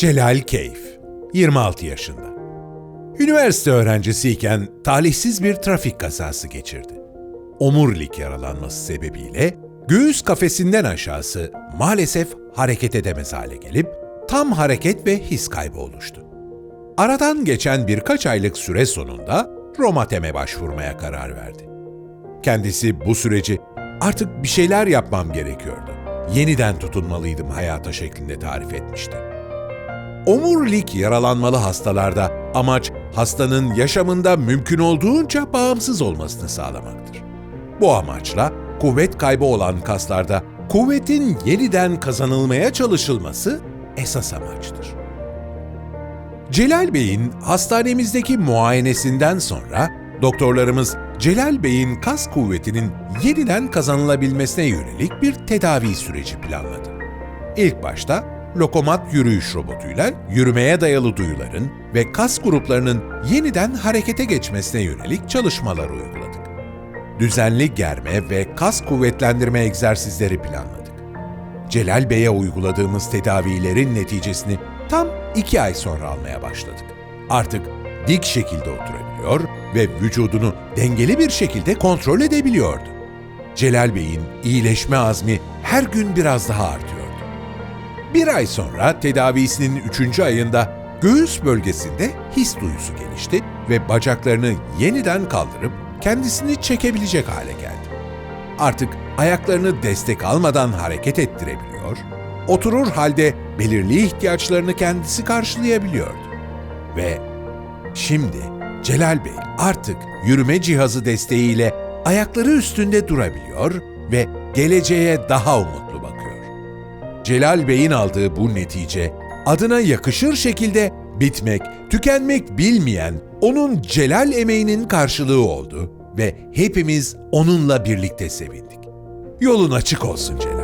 Celal Keyf, 26 yaşında. Üniversite öğrencisiyken talihsiz bir trafik kazası geçirdi. Omurilik yaralanması sebebiyle göğüs kafesinden aşağısı maalesef hareket edemez hale gelip tam hareket ve his kaybı oluştu. Aradan geçen birkaç aylık süre sonunda Romatem'e başvurmaya karar verdi. Kendisi bu süreci artık bir şeyler yapmam gerekiyordu. Yeniden tutunmalıydım hayata şeklinde tarif etmişti. Omurilik yaralanmalı hastalarda amaç hastanın yaşamında mümkün olduğunca bağımsız olmasını sağlamaktır. Bu amaçla kuvvet kaybı olan kaslarda kuvvetin yeniden kazanılmaya çalışılması esas amaçtır. Celal Bey'in hastanemizdeki muayenesinden sonra doktorlarımız Celal Bey'in kas kuvvetinin yeniden kazanılabilmesine yönelik bir tedavi süreci planladı. İlk başta lokomat yürüyüş robotuyla yürümeye dayalı duyuların ve kas gruplarının yeniden harekete geçmesine yönelik çalışmalar uyguladık. Düzenli germe ve kas kuvvetlendirme egzersizleri planladık. Celal Bey'e uyguladığımız tedavilerin neticesini tam iki ay sonra almaya başladık. Artık dik şekilde oturabiliyor ve vücudunu dengeli bir şekilde kontrol edebiliyordu. Celal Bey'in iyileşme azmi her gün biraz daha artıyordu. Bir ay sonra tedavisinin üçüncü ayında göğüs bölgesinde his duyusu gelişti ve bacaklarını yeniden kaldırıp kendisini çekebilecek hale geldi. Artık ayaklarını destek almadan hareket ettirebiliyor, oturur halde belirli ihtiyaçlarını kendisi karşılayabiliyordu. Ve şimdi Celal Bey artık yürüme cihazı desteğiyle ayakları üstünde durabiliyor ve geleceğe daha umutlu. Celal Bey'in aldığı bu netice adına yakışır şekilde bitmek, tükenmek bilmeyen onun Celal emeğinin karşılığı oldu ve hepimiz onunla birlikte sevindik. Yolun açık olsun Celal.